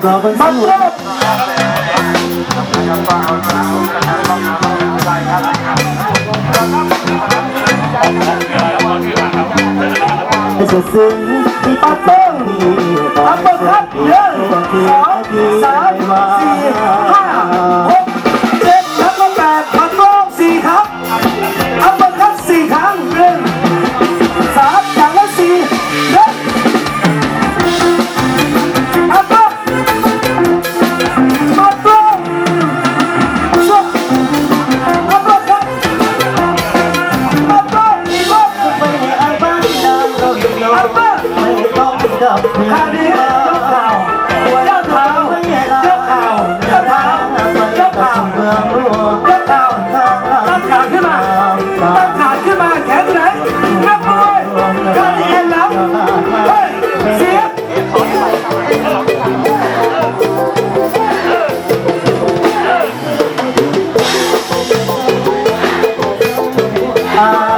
Bravo. It's a sin. Keep a a a. ไม่ต้องจับมือข้ายกเข่าหัวยกเท้ายกเข่ายกเท้ายกเข่าเมืองหลวยกเข่าตั้งขาขึ้นมาตั้งขาขึ้นมาแขนไหนนักมวยก็เอ็นหลังเฮ้ยเสียอ่า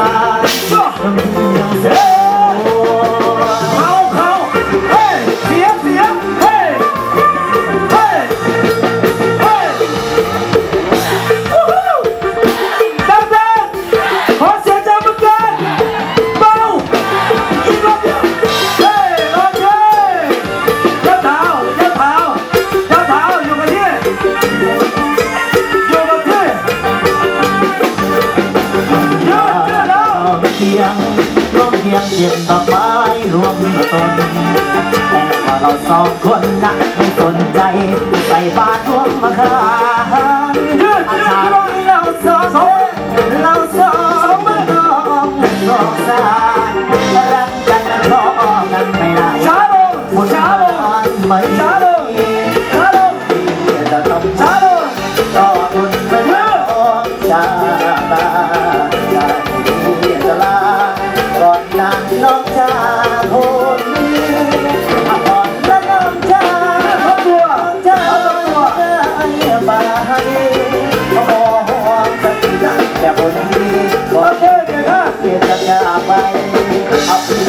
さ ดอกไม้รวมต้นแต่พอเราสองคนนั้ไม่สนใจใส่บาตรรวมมาคาอาจาเราสองเราสองน้องสองสารรัก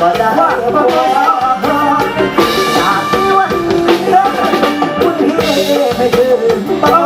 ก็จะว่าจากวันนี้ไม่ถึงตอน